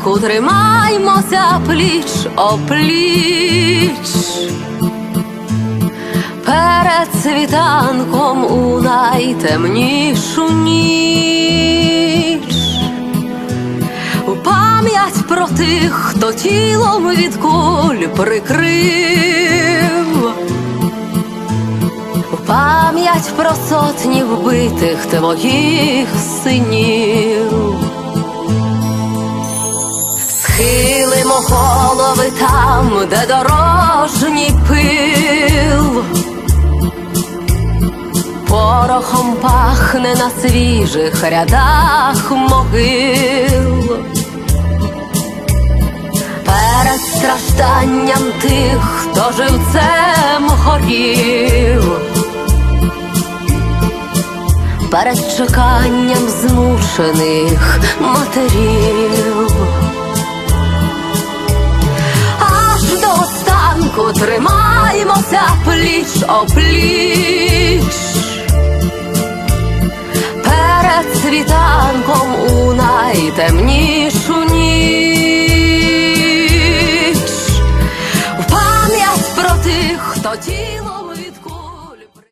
Останку тримаймося пліч опліч. Перед світанком у найтемнішу ніч. У пам'ять про тих, хто тілом від куль прикрив. У пам'ять про сотні вбитих твоїх синів. Схилимо голови там, де дорожній пил, порохом пахне на свіжих рядах могил. Перед стражданням тих, хто живцем горів, перед чеканням змучених матерів. Останку тримаймося пліч опліч. Перед світанком у найтемнішу ніч. В пам'ять про тих, хто тіло